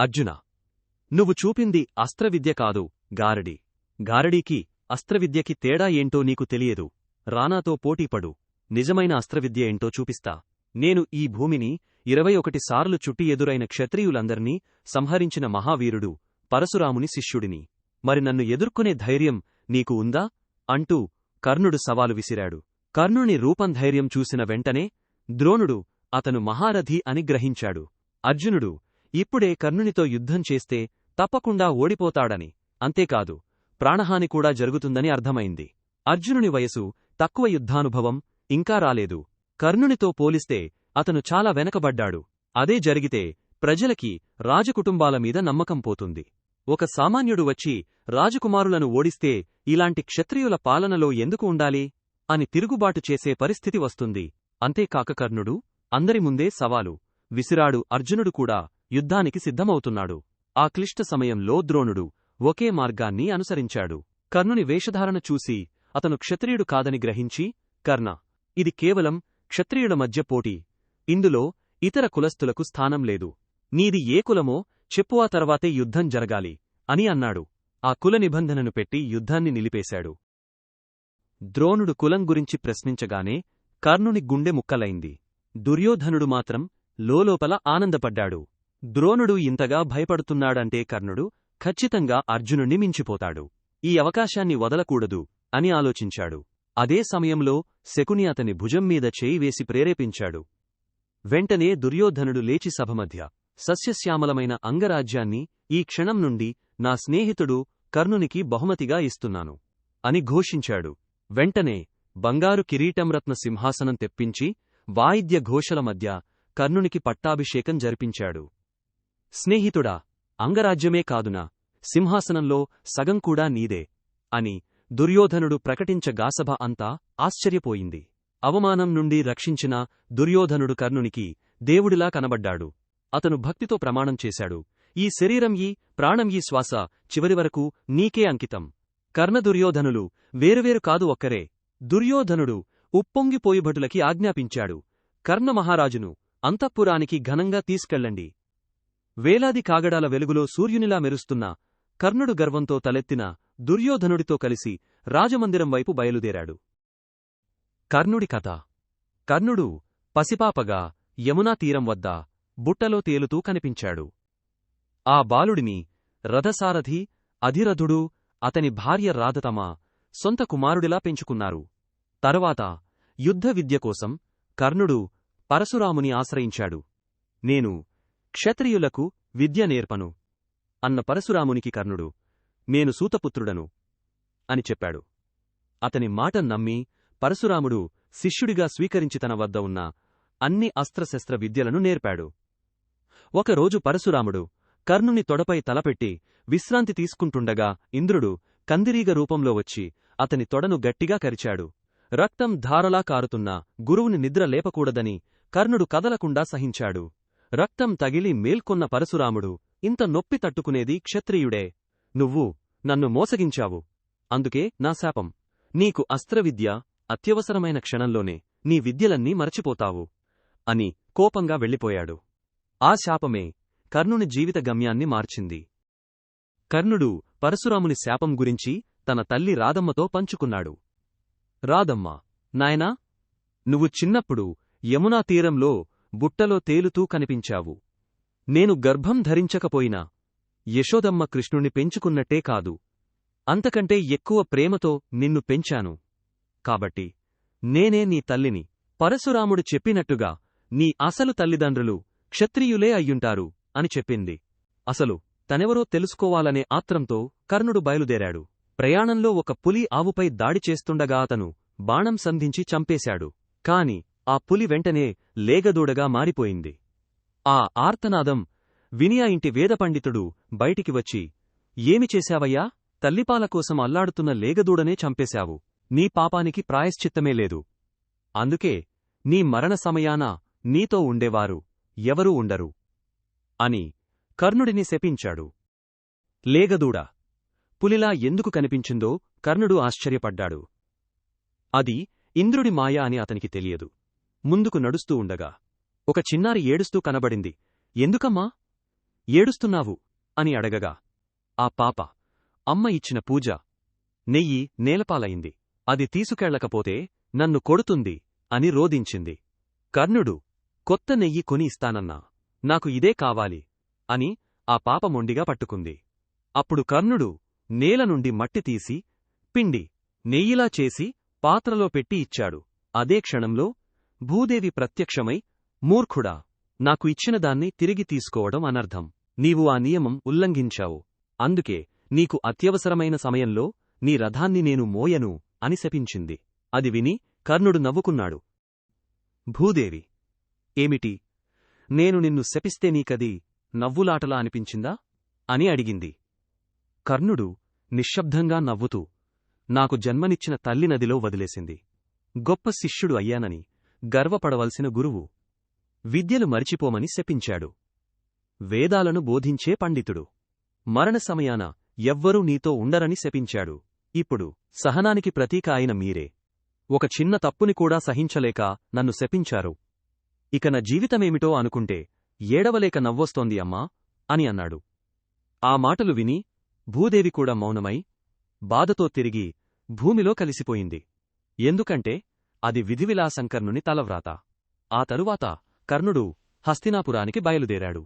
అర్జున! నువ్వు చూపింది అస్త్రవిద్య కాదు గారడి. గారడీకి అస్త్రవిద్యకి తేడా ఏంటో నీకు తెలియదు. రానాతో పోటీపడు. నిజమైన అస్త్రవిద్య ఏంటో చూపిస్తా. నేను ఈ భూమిని ఇరవై ఒకటి సార్లు చుట్టి ఎదురైన క్షత్రియులందర్నీ సంహరించిన మహావీరుడు పరశురాముని శిష్యుడిని. మరి నన్ను ఎదుర్కొనే ధైర్యం నీకు ఉందా? అంటూ కర్ణుడు సవాలు విసిరాడు. కర్ణుని రూపం ధైర్యం చూసిన వెంటనే ద్రోణుడు అతను మహారథి అని గ్రహించాడు. అర్జునుడు ఇప్పుడే కర్ణునితో యుద్ధం చేస్తే తప్పకుండా ఓడిపోతాడని. అంతేకాదు ప్రాణహాని కూడా జరుగుతుందని అర్థమైంది. అర్జునుని వయసు తక్కువ యుద్ధానుభవం ఇంకా రాలేదు. కర్ణునితో పోలిస్తే అతను చాలా వెనకబడ్డాడు. అదే జరిగితే ప్రజలకి రాజకుటుంబాల మీద నమ్మకం పోతుంది. ఒక సామాన్యుడు వచ్చి రాజకుమారులను ఓడిస్తే ఇలాంటి క్షత్రియుల పాలనలో ఎందుకు ఉండాలి? అని తిరుగుబాటు చేసే పరిస్థితి వస్తుంది. అంతేకాక కర్ణుడు అందరి ముందే సవాలు. విసిరాడు అర్జునుడు కూడా యుద్ధానికి సిద్ధమవుతున్నాడు. ఆ క్లిష్ట సమయంలో ద్రోణుడు ఒకే మార్గాన్ని అనుసరించాడు. కర్ణుని వేషధారణ చూసి అతను క్షత్రియుడు కాదని గ్రహించి కర్ణ ఇది కేవలం క్షత్రియుల మధ్య పోటీ. ఇందులో ఇతర కులస్థులకు స్థానం లేదు. నీది ఏ కులమో చెప్పు ఆ తర్వాతే యుద్ధం జరగాలి అని అన్నాడు. ఆ కుల నిబంధనను పెట్టి యుద్ధాన్ని నిలిపేశాడు. ద్రోణుడు కులం గురించి ప్రశ్నించగానే కర్ణుని గుండె ముక్కలైంది. దుర్యోధనుడు మాత్రం లోలోపల ఆనందపడ్డాడు. ద్రోణుడు ఇంతగా భయపడుతున్నాడంటే కర్ణుడు ఖచ్చితంగా అర్జునుణ్ణి మించిపోతాడు. ఈ అవకాశాన్ని వదలకూడదు అని ఆలోచించాడు. అదే సమయంలో శకుని అతని భుజం మీద చేయి వేసి ప్రేరేపించాడు. వెంటనే దుర్యోధనుడు లేచి సభమధ్య సస్యశ్యామలమైన అంగరాజ్యాన్ని ఈ క్షణం నుండి నా స్నేహితుడు కర్ణునికి బహుమతిగా ఇస్తున్నాను అని ఘోషించాడు. వెంటనే బంగారు కిరీటంరత్న సింహాసనం తెప్పించి వాయిద్య ఘోషల మధ్య కర్ణునికి పట్టాభిషేకం జరిపించాడు. స్నేహితుడా అంగరాజ్యమే కాదునా సింహాసనంలో సగం కూడా నీదే అని దుర్యోధనుడు ప్రకటించగాసభ అంతా ఆశ్చర్యపోయింది. అవమానం నుండి రక్షించిన దుర్యోధనుడు కర్ణునికి దేవుడిలా కనబడ్డాడు. అతను భక్తితో ప్రమాణం చేశాడు. ఈ శరీరం ఈ ప్రాణం ఈ శ్వాస చివరివరకు నీకే అంకితం. కర్ణ దుర్యోధనులు వేరువేరు కాదు ఒక్కరే. దుర్యోధనుడు ఉప్పొంగిపోయి భటులకి ఆజ్ఞాపించాడు. కర్ణ మహారాజును అంతఃపురానికి ఘనంగా తీసుకెళ్ళండి. వేలాది కాగడాల వెలుగులో సూర్యునిలా మెరుస్తున్న కర్ణుడు గర్వంతో తలెత్తిన దుర్యోధనుడితో కలిసి రాజమందిరం వైపు బయలుదేరాడు. కర్ణుడి కథ. కర్ణుడు పసిపాపగా యమునా తీరం వద్ద బుట్టలో తేలుతూ కనిపించాడు. ఆ బాలుడిని రథసారథి అధిరథుడు అతని భార్య రాధతమ సొంత కుమారుడిలా పెంచుకున్నారు. తరువాత యుద్ధ విద్య కోసం కర్ణుడు పరశురాముని ఆశ్రయించాడు. నేను క్షత్రియులకు విద్య నేర్పను అన్న పరశురామునికి కర్ణుడు నేను సూతపుత్రుడను అని చెప్పాడు. అతని మాట నమ్మి పరశురాముడు శిష్యుడిగా స్వీకరించి తన వద్ద ఉన్న అన్ని అస్త్రశస్త్ర విద్యలను నేర్పాడు. ఒకరోజు పరశురాముడు కర్ణుని తొడపై తలపెట్టి విశ్రాంతి తీసుకుంటుండగా ఇంద్రుడు కందిరీగ రూపంలో వచ్చి అతని తొడను గట్టిగా కరిచాడు. రక్తం ధారలా కారుతున్నా గురువుని నిద్ర లేపకూడదని కర్ణుడు కదలకుండా సహించాడు. రక్తం తగిలి మేల్కొన్న పరశురాముడు ఇంత నొప్పి తట్టుకునేది క్షత్రియుడే. నువ్వు నన్ను మోసగించావు. అందుకే నా శాపం. నీకు అస్త్రవిద్య అత్యవసరమైన క్షణంలోనే నీ విద్యలన్నీ మరచిపోతావు. అని కోపంగా వెళ్ళిపోయాడు. ఆ శాపమే కర్ణుని జీవిత గమ్యాన్ని మార్చింది. కర్ణుడు పరశురాముని శాపం గురించి తన తల్లి రాధమ్మతో పంచుకున్నాడు. రాధమ్మ నాయనా నువ్వు చిన్నప్పుడు యమునా తీరంలో బుట్టలో తేలుతూ కనిపించావు. నేను గర్భం ధరించకపోయినా యశోదమ్మ కృష్ణుణ్ణి పెంచుకున్నట్టే కాదు. అంతకంటే ఎక్కువ ప్రేమతో నిన్ను పెంచాను. కాబట్టి నేనే నీ తల్లిని. పరశురాముడు చెప్పినట్టుగా నీ అసలు తల్లిదండ్రులు క్షత్రియులే అయ్యుంటారు అని చెప్పింది. అసలు తనెవరో తెలుసుకోవాలనే ఆత్రంతో కర్ణుడు బయలుదేరాడు. ప్రయాణంలో ఒక పులి ఆవుపై దాడి చేస్తుండగా అతను బాణం సంధించి చంపేశాడు. కాని ఆ పులి వెంటనే లేగదూడగా మారిపోయింది. ఆ ఆర్తనాదం వినియా ఇంటి వేదపండితుడు బయటికి వచ్చి ఏమి చేశావయ్యా? తల్లిపాల కోసం అల్లాడుతున్న లేగదూడనే చంపేశావు. నీ పాపానికి ప్రాయశ్చిత్తమే లేదు. అందుకే నీ మరణ సమయాన నీతో ఉండేవారు ఎవరూ ఉండరు అని కర్ణుడిని శపించాడు. లేగదూడ పులిలా ఎందుకు కనిపించిందో? కర్ణుడు ఆశ్చర్యపడ్డాడు. అది ఇంద్రుడి మాయ అని అతనికి తెలియదు. ముందుకు నడుస్తూ ఉండగా ఒక చిన్నారి ఏడుస్తూ కనబడింది. ఎందుకమ్మా? ఏడుస్తున్నావు? అని అడగగా ఆ పాప అమ్మ ఇచ్చిన పూజ నెయ్యి నేలపాలయింది అది తీసుకెళ్ళకపోతే నన్ను కొడుతుంది అని రోదించింది కర్ణుడు కొత్త నెయ్యి కొని ఇస్తానన్నా నాకు ఇదే కావాలి అని ఆ పాప మొండిగా పట్టుకుంది. అప్పుడు కర్ణుడు నేల నుండి మట్టి తీసి పిండి నెయ్యిలా చేసి పాత్రలో పెట్టి ఇచ్చాడు. అదే క్షణంలో భూదేవి ప్రత్యక్షమై మూర్ఖుడా నాకు ఇచ్చిన దాన్ని తిరిగి తీసుకోవడం అనర్థం. నీవు ఆ నియమం ఉల్లంఘించావు. అందుకే నీకు అత్యవసరమైన సమయంలో నీ రథాన్ని నేను మోయను అని శపించింది. అది విని కర్ణుడు నవ్వుకున్నాడు. భూదేవి ఏమిటి? నేను నిన్ను శపిస్తే నీకది నవ్వులాటలా అనిపించిందా? అని అడిగింది. కర్ణుడు నిశ్శబ్దంగా నవ్వుతూ నాకు జన్మనిచ్చిన తల్లి నదిలో వదిలేసింది. గొప్ప శిష్యుడు అయ్యానని. గర్వపడవలసిన గురువు. విద్యలు మరిచిపోమని శపించాడు. వేదాలను బోధించే పండితుడు. మరణ సమయాన ఎవ్వరూ నీతో ఉండరని శపించాడు. ఇప్పుడు సహనానికి ప్రతీక అయిన మీరే. ఒక చిన్న తప్పుని కూడా సహించలేక నన్ను శపించారు. ఇక నా జీవితమేమిటో అనుకుంటే ఏడవలేక నవ్వొస్తోంది అమ్మా అని అన్నాడు. ఆ మాటలు విని భూదేవి కూడా మౌనమై బాధతో తిరిగి భూమిలో కలిసిపోయింది. ఎందుకంటే అది విధివిలాసంకర్ణుని తలవ్రాత. ఆ తరువాత కర్ణుడు హస్తినాపురానికి బయలుదేరాడు.